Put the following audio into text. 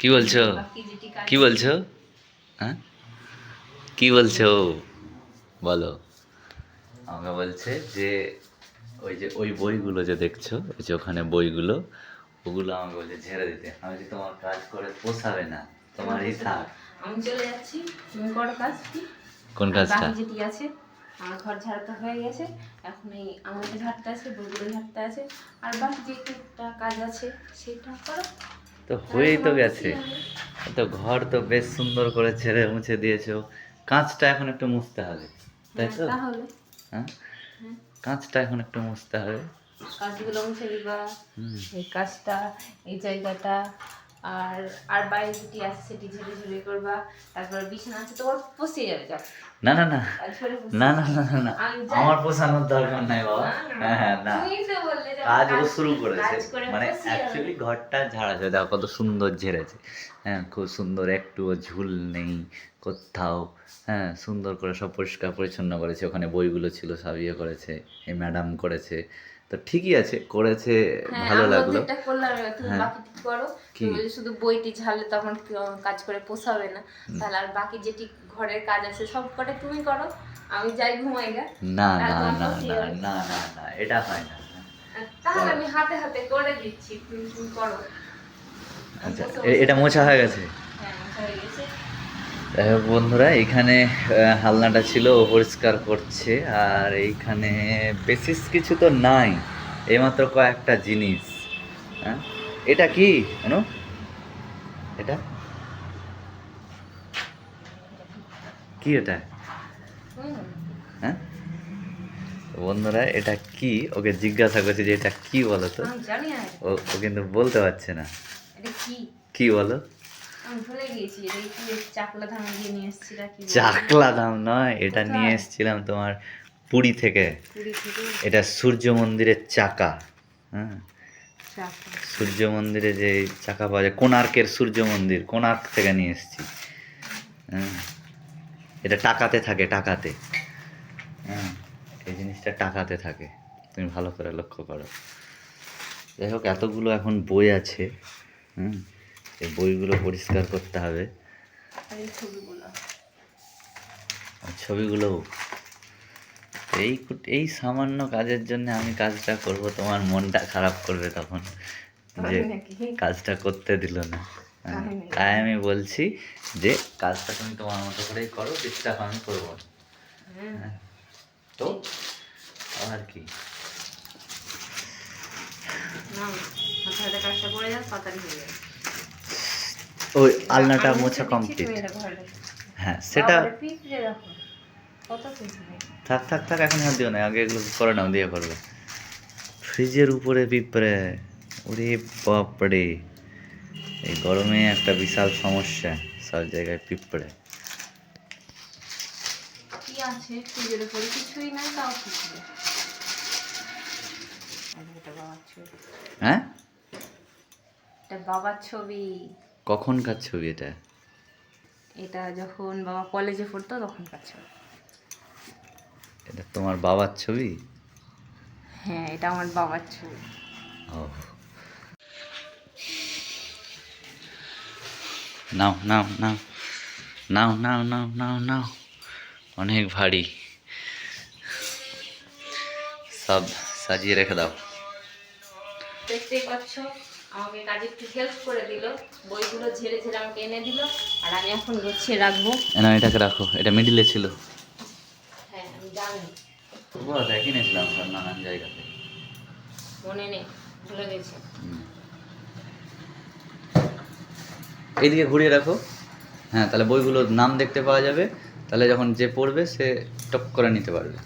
কি বলছো? কি বলছো? হ্যাঁ? কি বলছো? বলো। আমাকে বলছে যে ওই যে ওই বইগুলো যে দেখছ ওই যে ওখানে বইগুলো ওগুলো আমাকে বলছে ঝেড়ে দিতে। আমি যে তোমার কাজ করে পোষাবে না। তোমারই থাক। আমি চলে যাচ্ছি। তুমি করো কাজ কোন কাজটা? যেটি আছে আমার ঘর ঝাড়তে হয়ে গেছে। এখন এই আমাকে ঝাড়তে আছে বইগুলো ঝাড়তে আছে। আর বাকি যে একটা কাজ আছে সেটা করো। তো হয়েই তো গেছে। তো ঘর তো বেশ সুন্দর করে ছেড়ে মুছে দিয়েছ। কাঁচটা এখন একটু মুছতে হবে তাই তো? হ্যাঁ, তাহলে। হ্যাঁ? হ্যাঁ, কাঁচটা এখন একটু মুছতে হবে। কাজগুলো মুছে দিবা। এই কাজটা এই জায়গাটা আর আর বাইরে যেটি আছে সেটি ঝেড়ে ঝেড়ে করবা তারপর বিছানা আছে তোমার পচে যাবে যা না না না। না না না না, না। আমার পোষানোর দরকার নাই বাবা। হ্যাঁ হ্যাঁ না। কাজ ও শুরু করেছে। মানে। অ্যাকচুয়ালি ঘরটা ঝাড়াছে দেখো কত সুন্দর ঝেড়েছে। হ্যাঁ খুব সুন্দর একটুও ঝুল নেই। কোথাও হ্যাঁ সুন্দর করে সব পরিষ্কার পরিচ্ছন্ন করেছে। ওখানে বইগুলো ছিল সব ইয়ে করেছে এই ম্যাডাম করেছে। তো ঠিকই আছে করেছে হ্যাঁ, ভালো লাগল। করলাম তুমি হ্যাঁ। করো। তুমি শুধু বইটি ঝাড়লে তো আমার কি- কাজ করে পোষাবে না। তাহলে আর বাকি যেটি ঘরের কাজ আছে সব কটা তুমি করো। আমি যাই ঘুমাই গা না না না না না না না এটা হয় না। তাহলে আমি হাতে হাতে করে দিচ্ছি তুমি করো। আচ্ছা এটা হয়ে হ্যাঁ মোছা হয়ে গেছে? যাই হোক বন্ধুরা এখানে হালনাটা ছিল ও পরিষ্কার করছে আর এইখানে বেশিস কিছু তো নাই এইমাত্র কয়েকটা জিনিস। হ্যাঁ? এটা কি জানো এটা? কি এটা? হ্যাঁ? বন্ধুরা এটা কি? ওকে জিজ্ঞাসা করছি যে এটা কি বলো তো? ও কিন্তু বলতে পারছে না। কি বলো? ভুলে গিয়েছি চাকলা নিয়ে দাম নয় এটা নিয়ে এসেছিলাম তোমার পুরী থেকে। এটা সূর্য মন্দিরের চাকা হ্যাঁ। সূর্য মন্দিরে যে চাকা পাওয়া যায় কোণার্কের সূর্য মন্দির কোণার্ক থেকে নিয়ে এসেছি। হ্যাঁ। এটা টাকাতে থাকে টাকাতে। হ্যাঁ এই জিনিসটা টাকাতে থাকে তুমি ভালো করে লক্ষ্য করো। যাই হোক এতগুলো এখন বই আছে হুম। এই বইগুলো পরিষ্কার করতে হবে। আর ছবিগুলো। এই এই সামান্য কাজের জন্য আমি কাজটা করব তোমার মনটা খারাপ করবে তখন। যে কাজটা করতে দিল না। হ্যাঁ, তাই আমি বলছি যে কাজটা তুমি তোমার মতো করেই করো ডিস্টার্ব আমি করব না। হ্যাঁ। তো আর কি। না কাজটা করে যাও তাড়াতাড়ি হয়ে যাবে। ওই আলনাটা মোছা কমপ্লিট। হ্যাঁ সেটা থাক থাক থাক এখন হাত দিও না আগে এগুলো করে নাও দিয়ে করবে। ফ্রিজের উপরে পিঁপড়ে ওরে বাপরে। এই গরমে একটা বিশাল সমস্যা সব জায়গায় পিঁপড়ে। আছে ফ্রিজের উপরে? কিছুই নাই তাও পিঁপড়ে। আর এটা বাবার ছবি। হ্যাঁ? এটা বাবার ছবি। কখনকার ছবি এটা? এটা যখন বাবা কলেজে পড়তো তখনকার ছবি। এটা তোমার বাবার ছবি? হ্যাঁ এটা আমার বাবার ছবি। ও। নাও নাও নাও। নাও নাও নাও নাও নাও। অনেক ভারী। সব সাজিয়ে রেখে দাও। দেখতেই পাচ্ছ? আমাকে কাজে একটু হেল্প করে দিল। বইগুলো ঝেড়ে ঝেড়ে আমাকে এনে দিল। আর আমি এখন গুছিয়ে রাখব। না এটাকে রাখো। এটা মিডিলে ছিল। হ্যাঁ আমি জানি। দেখি নিয়েছিলাম সব নানান জায়গাতে। মনে নেই ভুলে গেছি। এইদিকে ঘুরিয়ে রাখো। হ্যাঁ তাহলে বইগুলোর নাম দেখতে পাওয়া যাবে। তাহলে যখন যে পড়বে সে টপ করে নিতে পারবে।